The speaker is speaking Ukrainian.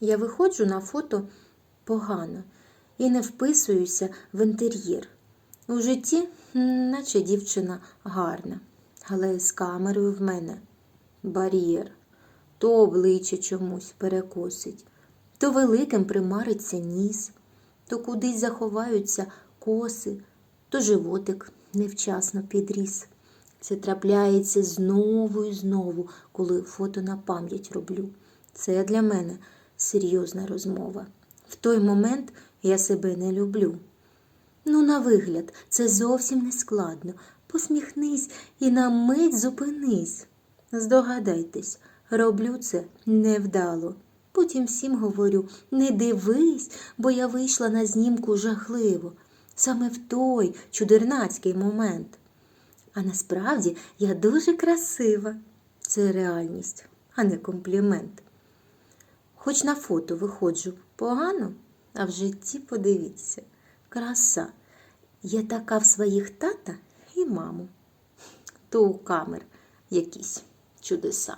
Я виходжу на фото погано і не вписуюся в інтер'єр. У житті, наче дівчина гарна, але з камерою в мене бар'єр. То обличчя чомусь перекосить, то великим примариться ніс, то кудись заховаються коси, то животик невчасно підріс. Це трапляється знову і знову, коли фото на пам'ять роблю. Це для мене серйозна розмова. В той момент я себе не люблю. Ну, на вигляд, це зовсім не складно. Посміхнись і на мить зупинись. Здогадайтесь, роблю це невдало. Потім всім говорю, не дивись, бо я вийшла на знімку жахливо, саме в той чудернацький момент. А насправді я дуже красива. Це реальність, а не комплімент. Хоч на фото виходжу погано, а в житті подивіться. Краса. Я така в своїх тата і маму. То у камер якісь чудеса.